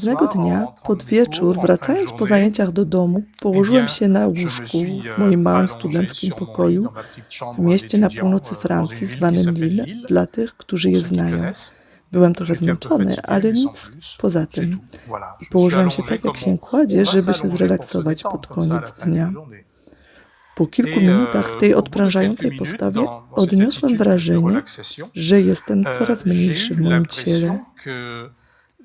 Pewnego dnia, pod wieczór, wracając po zajęciach do domu, położyłem się na łóżku w moim małym studenckim pokoju w mieście na północy Francji zwanym Lille, dla tych, którzy je znają. Byłem trochę zmęczony, ale nic poza tym. I położyłem się tak, jak się kładzie, żeby się zrelaksować pod koniec dnia. Po kilku minutach w tej odprężającej postawie odniosłem wrażenie, że jestem coraz mniejszy w moim ciele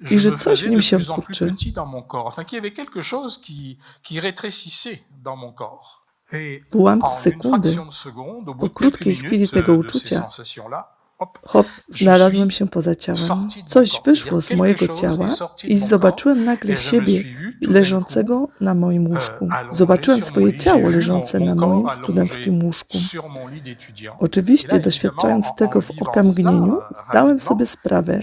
je, je me faisais de plus en plus petit dans mon corps. Enfin, qu'il y avait quelque chose qui, qui rétrécissait dans mon corps. Et en une fraction de seconde, au bout de quelques minutes euh, de ces sensations-là, hop, znalazłem się poza ciałem. Coś wyszło z mojego ciała i zobaczyłem nagle siebie leżącego na moim łóżku. Zobaczyłem swoje ciało leżące na moim studenckim łóżku. Oczywiście, doświadczając tego w okamgnieniu, zdałem sobie sprawę,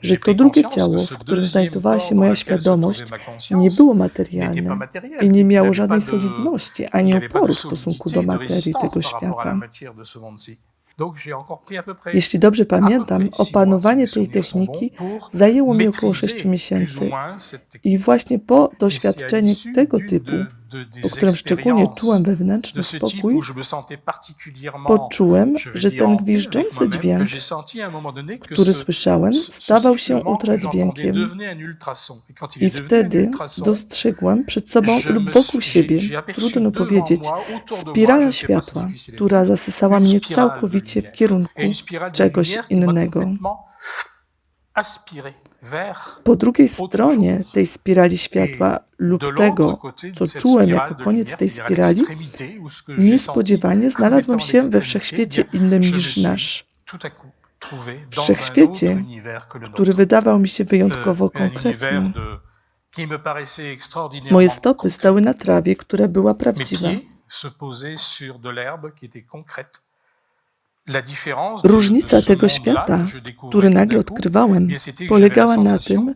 że to drugie ciało, w którym znajdowała się moja świadomość, nie było materialne i nie miało żadnej solidności ani oporu w stosunku do materii tego świata. Jeśli dobrze pamiętam, opanowanie tej techniki zajęło mi około 6 miesięcy. I właśnie po doświadczeniu tego typu, po którym szczególnie czułem wewnętrzny spokój, poczułem, że ten gwiżdżący dźwięk, który słyszałem, stawał się ultradźwiękiem. I wtedy dostrzegłem przed sobą lub wokół siebie, trudno powiedzieć, spiralę światła, która zasysała mnie całkowicie w kierunku czegoś innego. Po drugiej stronie tej spirali światła lub tego, co czułem jako koniec tej spirali, niespodziewanie znalazłem się we wszechświecie innym niż nasz. Wszechświecie, który wydawał mi się wyjątkowo konkretny. Moje stopy stały na trawie, która była prawdziwa. Różnica tego świata, który nagle odkrywałem, polegała na tym,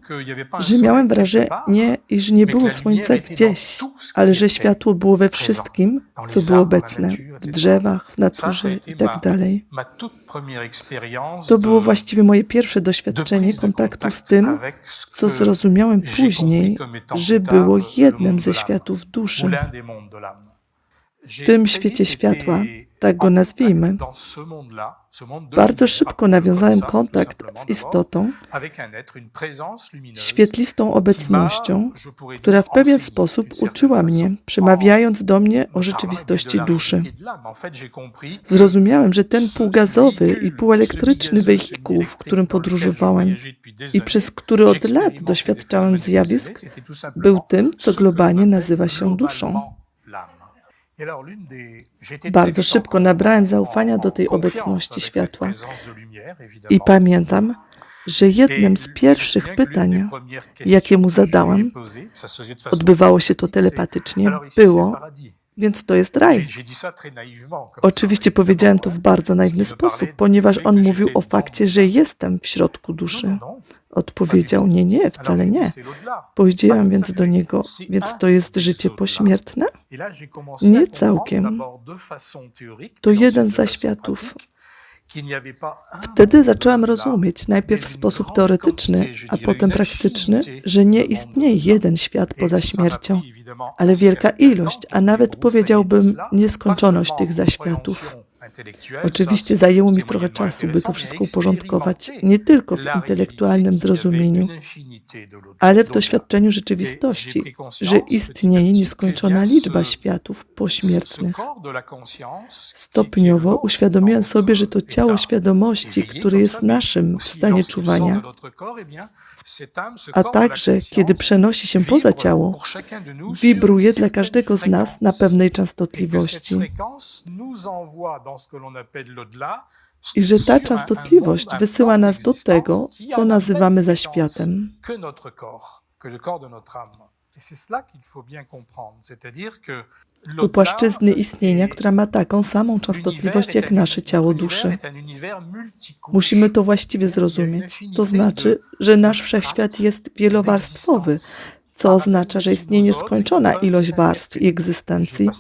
że miałem wrażenie, iż nie było słońca gdzieś, ale że światło było we wszystkim, co było obecne, w drzewach, w naturze itd. To było właściwie moje pierwsze doświadczenie kontaktu z tym, co zrozumiałem później, że było jednym ze światów duszy. W tym świecie światła tak go nazwijmy, bardzo szybko nawiązałem kontakt z istotą, świetlistą obecnością, która w pewien sposób uczyła mnie, przemawiając do mnie o rzeczywistości duszy. Zrozumiałem, że ten półgazowy i półelektryczny wehikuł, w którym podróżowałem i przez który od lat doświadczałem zjawisk, był tym, co globalnie nazywa się duszą. Bardzo szybko nabrałem zaufania do tej obecności światła. I pamiętam, że jednym z pierwszych pytań, jakie mu zadałem, odbywało się to telepatycznie, było, więc to jest raj. Oczywiście powiedziałem to w bardzo naiwny sposób, ponieważ on mówił o fakcie, że jestem w środku duszy. Odpowiedział, nie, nie, wcale nie. Powiedziałem więc do niego, więc to jest życie pośmiertne? Nie całkiem. To jeden z zaświatów. Wtedy zacząłem rozumieć, najpierw w sposób teoretyczny, a potem praktyczny, że nie istnieje jeden świat poza śmiercią, ale wielka ilość, a nawet powiedziałbym nieskończoność tych zaświatów. Oczywiście zajęło mi trochę czasu, by to wszystko uporządkować, nie tylko w intelektualnym zrozumieniu, ale w doświadczeniu rzeczywistości, że istnieje nieskończona liczba światów pośmiertnych. Stopniowo uświadomiłem sobie, że to ciało świadomości, które jest naszym w stanie czuwania, a także kiedy przenosi się poza ciało, wibruje dla każdego z nas na pewnej częstotliwości. I że ta częstotliwość wysyła nas do tego, co nazywamy zaświatem. Do płaszczyzny istnienia, która ma taką samą częstotliwość jak nasze ciało duszy. Musimy to właściwie zrozumieć. To znaczy, że nasz wszechświat jest wielowarstwowy, co oznacza, że istnieje nieskończona ilość warstw i egzystencji,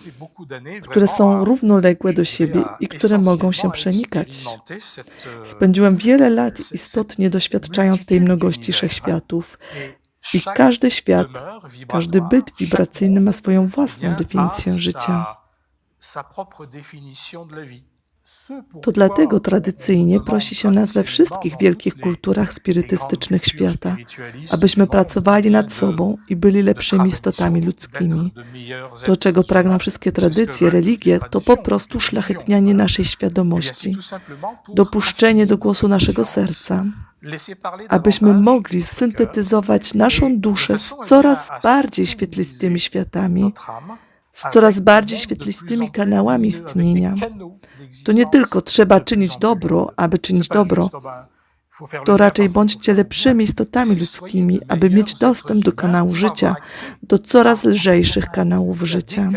które są równoległe do siebie i które mogą się przenikać. Spędziłem wiele lat istotnie doświadczając tej mnogości wszechświatów I każdy świat, każdy byt wibracyjny ma swoją własną definicję życia. To dlatego tradycyjnie prosi się nas we wszystkich wielkich kulturach spirytystycznych świata, abyśmy pracowali nad sobą i byli lepszymi istotami ludzkimi. To, czego pragną wszystkie tradycje, religie, to po prostu szlachetnianie naszej świadomości, dopuszczenie do głosu naszego serca, abyśmy mogli syntetyzować naszą duszę z coraz bardziej świetlistymi światami, z coraz bardziej świetlistymi kanałami istnienia. To nie tylko trzeba czynić dobro, aby czynić dobro, to raczej bądźcie lepszymi istotami ludzkimi, aby mieć dostęp do kanału życia, do coraz lżejszych kanałów życia,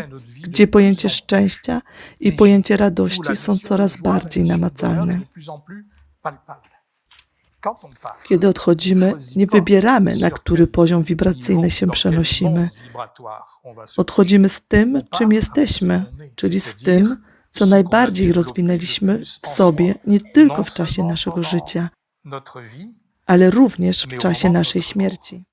gdzie pojęcie szczęścia i pojęcie radości są coraz bardziej namacalne. Kiedy odchodzimy, nie wybieramy, na który poziom wibracyjny się przenosimy. Odchodzimy z tym, czym jesteśmy, czyli z tym, co najbardziej rozwinęliśmy w sobie nie tylko w czasie naszego życia, ale również w czasie naszej śmierci.